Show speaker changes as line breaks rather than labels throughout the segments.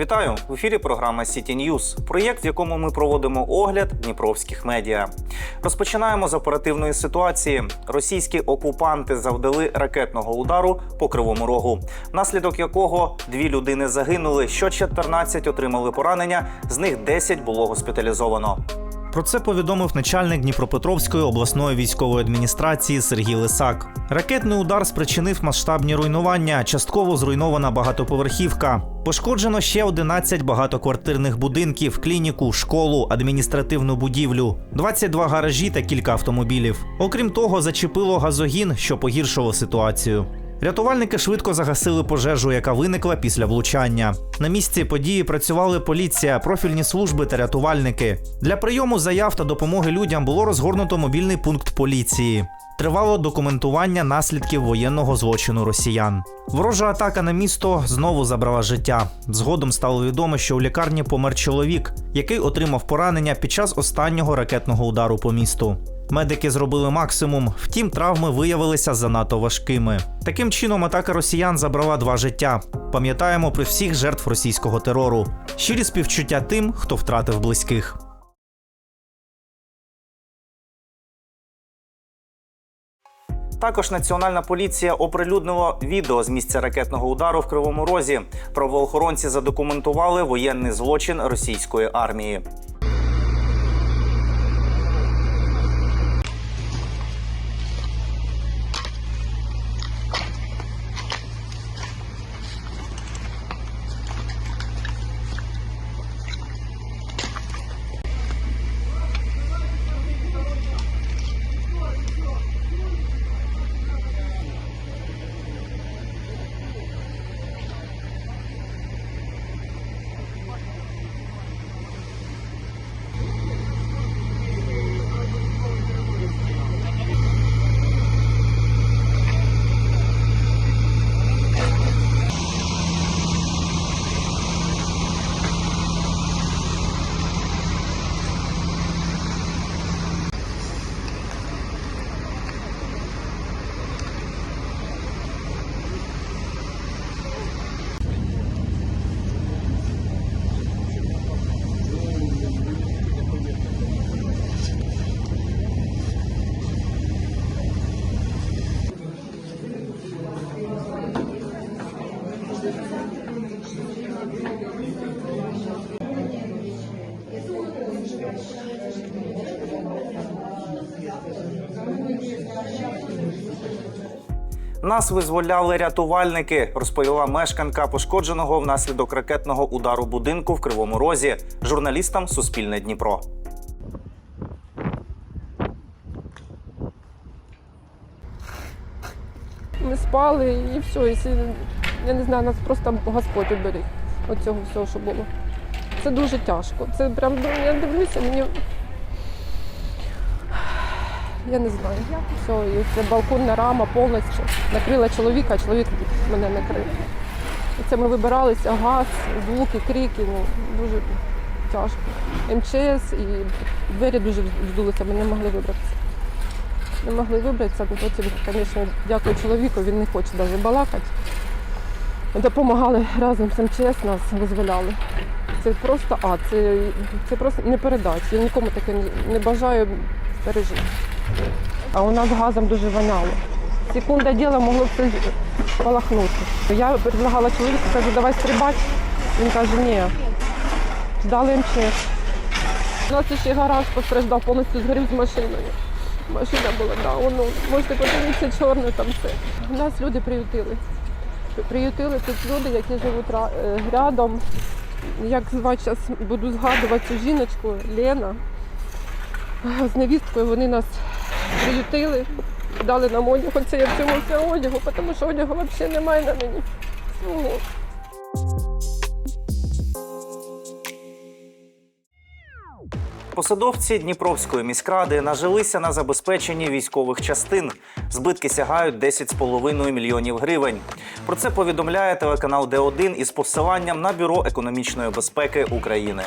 Вітаю в ефірі. Програма City News, проєкт, в якому ми проводимо огляд дніпровських медіа. Розпочинаємо з оперативної ситуації. Російські окупанти завдали ракетного удару по кривому рогу, внаслідок якого дві людини загинули, що 14 отримали поранення. З них 10 було госпіталізовано. Про це повідомив начальник Дніпропетровської обласної військової адміністрації Сергій Лисак. Ракетний удар спричинив масштабні руйнування. Частково зруйнована багатоповерхівка. Пошкоджено ще 11 багатоквартирних будинків, клініку, школу, адміністративну будівлю, 22 гаражі та кілька автомобілів. Окрім того, зачепило газогін, що погіршило ситуацію. Рятувальники швидко загасили пожежу, яка виникла після влучання. На місці події працювали поліція, профільні служби та рятувальники. Для прийому заяв та допомоги людям було розгорнуто мобільний пункт поліції. Тривало документування наслідків воєнного злочину росіян. Ворожа атака на місто знову забрала життя. Згодом стало відомо, що у лікарні помер чоловік, який отримав поранення під час останнього ракетного удару по місту. Медики зробили максимум, втім, травми виявилися занадто важкими. Таким чином, атака росіян забрала два життя. Пам'ятаємо про всіх жертв російського терору. Щирі співчуття тим, хто втратив близьких. Також Національна поліція оприлюднила відео з місця ракетного удару в Кривому Розі. Правоохоронці задокументували воєнний злочин російської армії. Нас визволяли рятувальники, розповіла мешканка пошкодженого внаслідок ракетного удару будинку в Кривому Розі журналістам Суспільне Дніпро.
Ми спали і все. І я не знаю, нас просто Господь уберіг від цього всього, що було. Це дуже тяжко. Це прям я дивлюся, мені. Я не знаю. Все, і це балконна рама повністю накрила чоловіка, а чоловік мене накрив. І це ми вибиралися, газ, звуки, крики, ну дуже тяжко. МЧС і двері дуже вздулися, ми не могли вибратися. Не могли вибратися, ну потім, звісно, дякую чоловіку, він не хоче навіть балакати. Допомагали разом з МЧС, нас визволяли. Це просто ад, це, це просто не передати. Я нікому таке не бажаю пережити. А у нас газом дуже воняло. Секунда діла могло б це спалахнути. Я предлагала чоловіку, кажу, давай стрибати. Він каже, ні. Ждали МЧС. У нас ще гараж постраждав, повністю згорів з машиною. Машина була, да, воно, можете подивитися, чорне там все. У Нас люди приютили. Приютили тут люди, які живуть е, рядом. Як звати зараз буду згадувати цю жіночку Лена. З невісткою вони нас приютили, дали нам одяг. Оце я в одягу, тому що одягу взагалі немає на мені. Свого.
Посадовці Дніпровської міськради нажилися на забезпеченні військових частин. Збитки сягають 10,5 мільйонів гривень. Про це повідомляє телеканал Д1 із посиланням на бюро економічної безпеки України.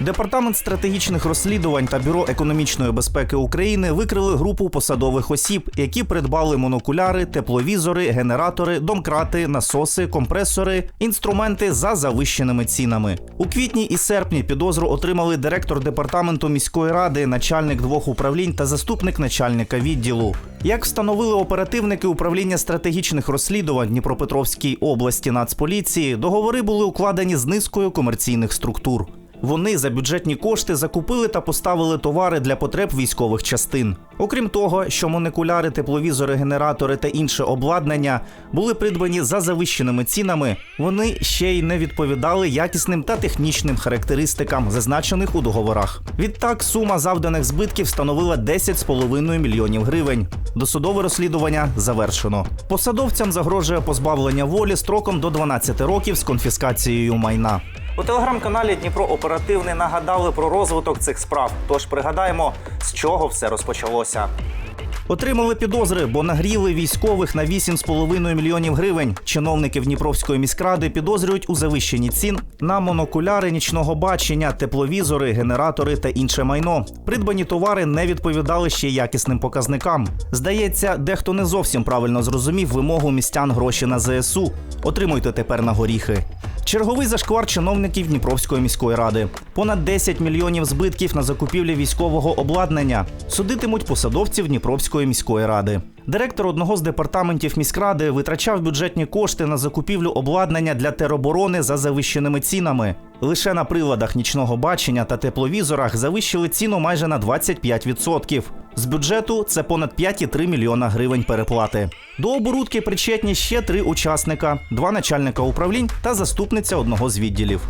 Департамент стратегічних розслідувань та бюро економічної безпеки України викрили групу посадових осіб, які придбали монокуляри, тепловізори, генератори, домкрати, насоси, компресори, інструменти за завищеними цінами. У квітні і серпні підозру отримали директор департаменту міської ради, начальник двох управлінь та заступник начальника відділу. Як встановили оперативники управління стратегічних розслідувань Дніпропетровській області Нацполіції, договори були укладені з низкою комерційних структур. Вони за бюджетні кошти закупили та поставили товари для потреб військових частин. Окрім того, що молекуляри, тепловізори, генератори та інше обладнання були придбані за завищеними цінами, вони ще й не відповідали якісним та технічним характеристикам, зазначених у договорах. Відтак сума завданих збитків становила 10,5 мільйонів гривень. Досудове розслідування завершено. Посадовцям загрожує позбавлення волі строком до 12 років з конфіскацією майна. У телеграм-каналі Дніпро Оперативний нагадали про розвиток цих справ. Тож пригадаємо, з чого все розпочалося. Отримали підозри, бо нагріли військових на 8,5 мільйонів гривень. Чиновники Дніпровської міськради підозрюють у завищенні цін на монокуляри нічного бачення, тепловізори, генератори та інше майно. Придбані товари не відповідали ще якісним показникам. Здається, дехто не зовсім правильно зрозумів вимогу містян гроші на ЗСУ. Отримуйте тепер на горіхи. Черговий зашквар чиновників Дніпровської міської ради. Понад 10 мільйонів збитків на закупівлі військового обладнання судитимуть посадовців Дніпровської міської ради. Директор одного з департаментів міськради витрачав бюджетні кошти на закупівлю обладнання для тероборони за завищеними цінами. Лише на приладах нічного бачення та тепловізорах завищили ціну майже на 25%. З бюджету це понад 5,3 мільйона гривень переплати. До оборудки причетні ще три учасника: два начальника управлінь та заступниця одного з відділів.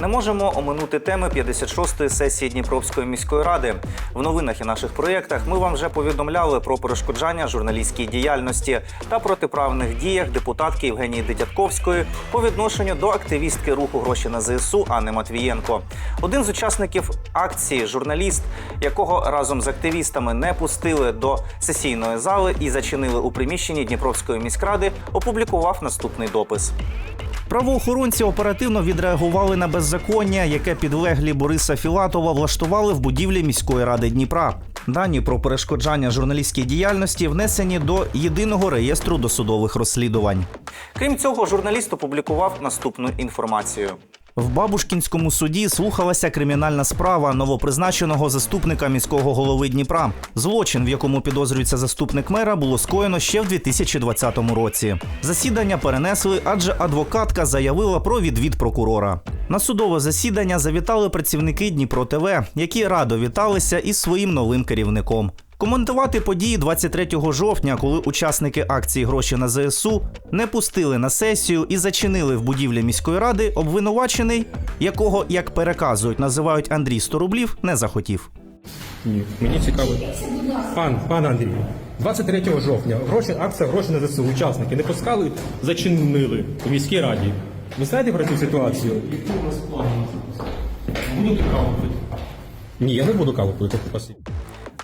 Не можемо оминути теми 56-ї сесії Дніпровської міської ради. В новинах і наших проєктах ми вам вже повідомляли про перешкоджання журналістській діяльності та протиправних діях депутатки Євгенії Дедятковської по відношенню до активістки руху гроші на ЗСУ Анни Матвієнко. Один з учасників акції, журналіст, якого разом з активістами не пустили до сесійної зали і зачинили у приміщенні Дніпровської міськради, опублікував наступний допис. Правоохоронці оперативно відреагували на беззаконня, яке підлеглі Бориса Філатова влаштували в будівлі міської ради Дніпра. Дані про перешкоджання журналістській діяльності внесені до єдиного реєстру досудових розслідувань. Крім цього, журналіст опублікував наступну інформацію. В Бабушкінському суді слухалася кримінальна справа новопризначеного заступника міського голови Дніпра. Злочин, в якому підозрюється заступник мера, було скоєно ще в 2020 році. Засідання перенесли, адже адвокатка заявила про відвід прокурора. На судове засідання завітали працівники Дніпро ТВ, які радо віталися із своїм новим керівником. Коментувати події 23 жовтня, коли учасники акції гроші на ЗСУ не пустили на сесію і зачинили в будівлі міської ради, обвинувачений, якого, як переказують, називають Андрій 100 рублів, не захотів.
Ні, мені цікаво. Пан, пан Андрій, 23 жовтня гроші, акція гроші на ЗСУ. Учасники не пускали, зачинили у міській раді. Ви знаєте про цю ситуацію? Будете каву пити? Ні, я не буду каву пити.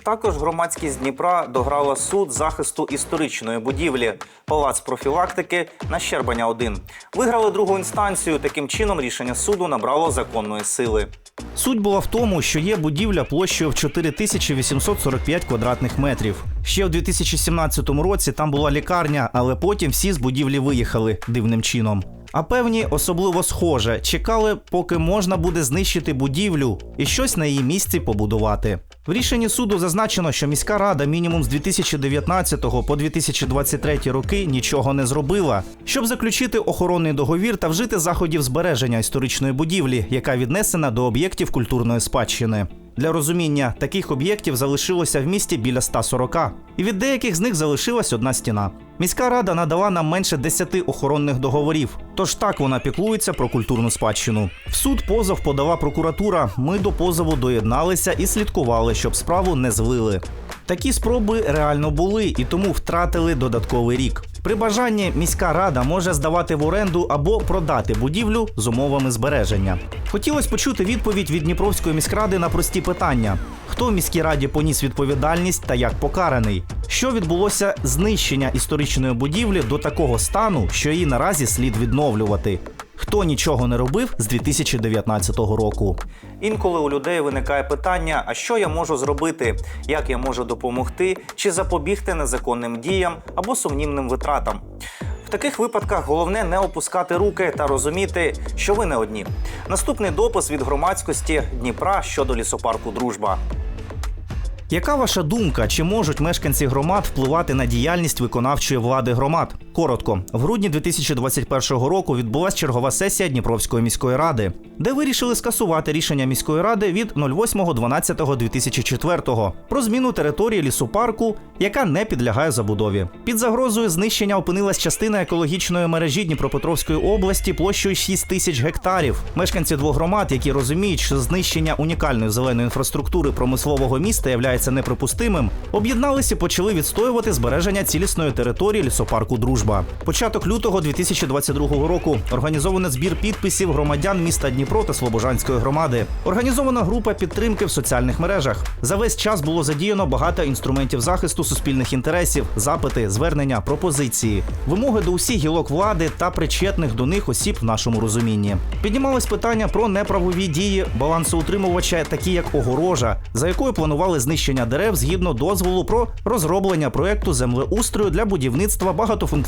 Також громадськість Дніпра дограла суд захисту історичної будівлі Палац профілактики на Щербаня 1 Виграли другу інстанцію. Таким чином рішення суду набрало законної сили. Суть була в тому, що є будівля площею в 4845 квадратних метрів. Ще в 2017 році там була лікарня, але потім всі з будівлі виїхали дивним чином. А певні, особливо схоже, чекали, поки можна буде знищити будівлю і щось на її місці побудувати. В рішенні суду зазначено, що міська рада мінімум з 2019 по 2023 роки нічого не зробила, щоб заключити охоронний договір та вжити заходів збереження історичної будівлі, яка віднесена до об'єктів культурної спадщини. Для розуміння таких об'єктів залишилося в місті біля 140, і від деяких з них залишилась одна стіна. Міська рада надала нам менше 10 охоронних договорів, тож так вона піклується про культурну спадщину. В суд позов подала прокуратура. Ми до позову доєдналися і слідкували, щоб справу не злили. Такі спроби реально були і тому втратили додатковий рік. При бажанні міська рада може здавати в оренду або продати будівлю з умовами збереження. Хотілося почути відповідь від Дніпровської міськради на прості питання: хто в міській раді поніс відповідальність та як покараний? Що відбулося знищення історичної будівлі до такого стану, що її наразі слід відновлювати? Хто нічого не робив з 2019 року. Інколи у людей виникає питання: а що я можу зробити, як я можу допомогти чи запобігти незаконним діям або сумнівним витратам. В таких випадках головне не опускати руки та розуміти, що ви не одні. Наступний допис від громадськості Дніпра щодо лісопарку Дружба. Яка ваша думка? Чи можуть мешканці громад впливати на діяльність виконавчої влади громад? Коротко, в грудні 2021 року відбулася чергова сесія Дніпровської міської ради, де вирішили скасувати рішення міської ради від 08.12.2004 про зміну території лісопарку, яка не підлягає забудові. Під загрозою знищення опинилась частина екологічної мережі Дніпропетровської області площею 6 тисяч гектарів. Мешканці двох громад, які розуміють, що знищення унікальної зеленої інфраструктури промислового міста являється неприпустимим, об'єдналися і почали відстоювати збереження цілісної території лісопарку Дружба. Початок лютого 2022 року організовано збір підписів громадян міста Дніпро та Слобожанської громади. Організована група підтримки в соціальних мережах. За весь час було задіяно багато інструментів захисту суспільних інтересів, запити, звернення, пропозиції, вимоги до усіх гілок влади та причетних до них осіб в нашому розумінні. Піднімалось питання про неправові дії балансоутримувача, такі як огорожа, за якою планували знищення дерев згідно дозволу про розроблення проекту землеустрою для будівництва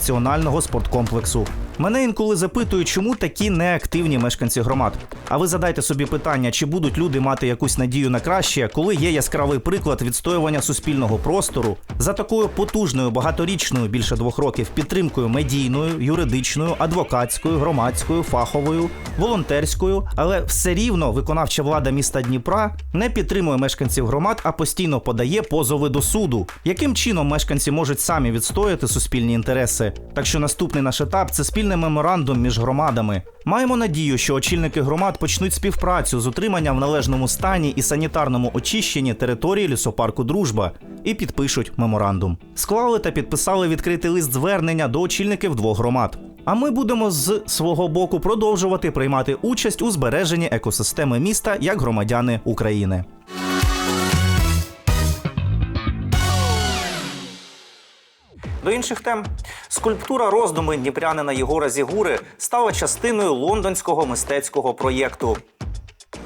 багатофункціонального спорткомплексу. Мене інколи запитують, чому такі неактивні мешканці громад. А ви задайте собі питання, чи будуть люди мати якусь надію на краще, коли є яскравий приклад відстоювання суспільного простору за такою потужною багаторічною більше двох років підтримкою медійною, юридичною, адвокатською, громадською, фаховою, волонтерською, але все рівно виконавча влада міста Дніпра не підтримує мешканців громад, а постійно подає позови до суду. Яким чином мешканці можуть самі відстояти суспільні інтереси? Так що наступний наш етап це спільний меморандум між громадами. Маємо надію, що очільники громад почнуть співпрацю з утриманням в належному стані і санітарному очищенні території лісопарку Дружба і підпишуть меморандум. Склали та підписали відкритий лист звернення до очільників двох громад. А ми будемо з свого боку продовжувати приймати участь у збереженні екосистеми міста як громадяни України. До інших тем скульптура роздуми дніпрянина Єгора Зігури стала частиною лондонського мистецького проєкту.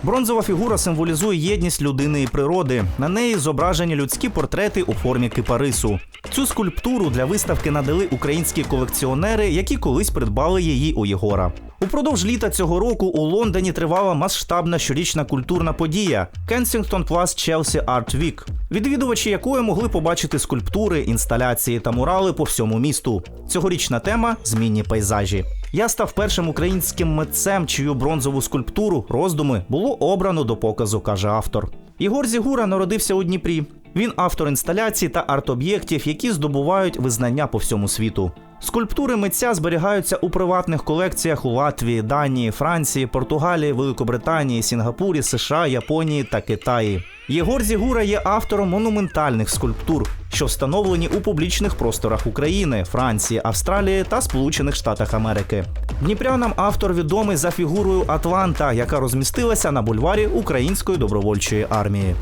Бронзова фігура символізує єдність людини і природи. На неї зображені людські портрети у формі кипарису. Цю скульптуру для виставки надали українські колекціонери, які колись придбали її у Єгора. Упродовж літа цього року у Лондоні тривала масштабна щорічна культурна подія Kensington Plus Chelsea Art Week, відвідувачі якої могли побачити скульптури, інсталяції та мурали по всьому місту. Цьогорічна тема змінні пейзажі. Я став першим українським митцем, чию бронзову скульптуру роздуми було обрано до показу, каже автор. Ігор Зігура народився у Дніпрі. Він автор інсталяцій та арт-об'єктів, які здобувають визнання по всьому світу. Скульптури митця зберігаються у приватних колекціях у Латвії, Данії, Франції, Португалії, Великобританії, Сінгапурі, США, Японії та Китаї. Єгор Зігура є автором монументальних скульптур, що встановлені у публічних просторах України, Франції, Австралії та Сполучених Штатах Америки. Дніпрянам автор відомий за фігурою Атланта, яка розмістилася на бульварі Української добровольчої армії.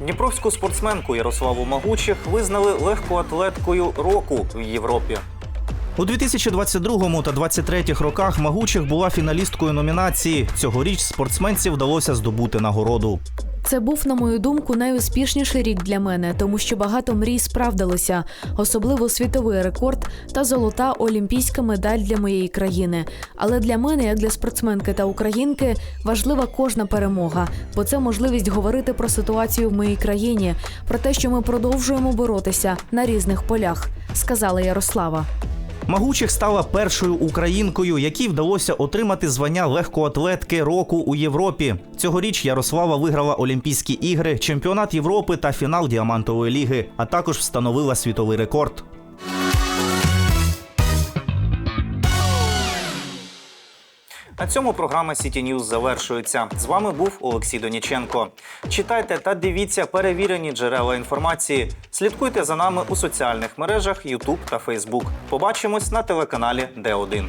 Дніпровську спортсменку Ярославу Магучих визнали легкоатлеткою року в Європі. У 2022 та 2023 роках Магучих була фіналісткою номінації. Цьогоріч спортсменці вдалося здобути нагороду.
Це був, на мою думку, найуспішніший рік для мене, тому що багато мрій справдилося, особливо світовий рекорд та золота олімпійська медаль для моєї країни. Але для мене, як для спортсменки та українки, важлива кожна перемога, бо це можливість говорити про ситуацію в моїй країні, про те, що ми продовжуємо боротися на різних полях, сказала Ярослава.
Магучих стала першою українкою, якій вдалося отримати звання легкоатлетки року у Європі. Цьогоріч Ярослава виграла Олімпійські ігри, чемпіонат Європи та фінал діамантової ліги, а також встановила світовий рекорд. На цьому програма City News завершується. З вами був Олексій Доніченко. Читайте та дивіться перевірені джерела інформації. Слідкуйте за нами у соціальних мережах YouTube та Facebook. Побачимось на телеканалі Д1.